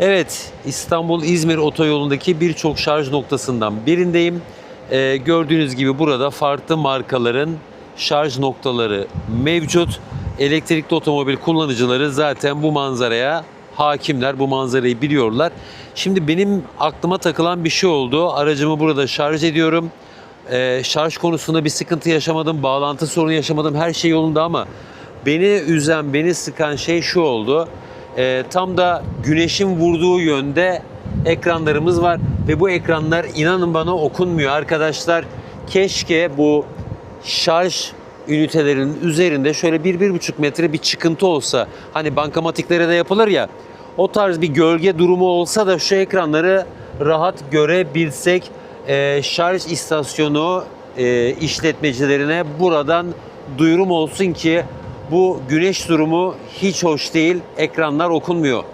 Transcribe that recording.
Evet, İstanbul-İzmir otoyolundaki birçok şarj noktasından birindeyim. Ee, gördüğünüz gibi burada farklı markaların şarj noktaları mevcut. Elektrikli otomobil kullanıcıları zaten bu manzaraya hakimler, bu manzarayı biliyorlar. Şimdi benim aklıma takılan bir şey oldu. Aracımı burada şarj ediyorum. Ee, şarj konusunda bir sıkıntı yaşamadım, bağlantı sorunu yaşamadım, her şey yolunda ama beni üzen, beni sıkan şey şu oldu. Ee, tam da güneşin vurduğu yönde ekranlarımız var ve bu ekranlar inanın bana okunmuyor arkadaşlar. Keşke bu şarj ünitelerinin üzerinde şöyle bir, bir buçuk metre bir çıkıntı olsa. Hani bankamatiklere de yapılır ya. O tarz bir gölge durumu olsa da şu ekranları rahat görebilsek. Ee, şarj istasyonu e, işletmecilerine buradan duyurum olsun ki bu güneş durumu hiç hoş değil. Ekranlar okunmuyor.